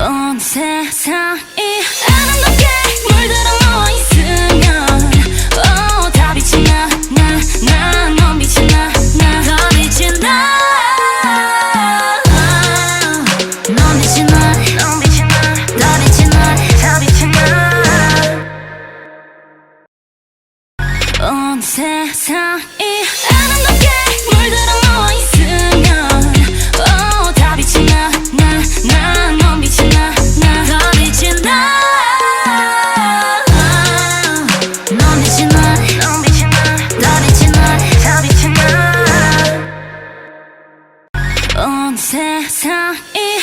온 세상이 아름답게 물들어 누워 있으면. 어, 다 빛이 빛이 나 나 더 빛이 나넌 빛이 나넌 빛이 나더 빛이 나온 세상이 나온 세상이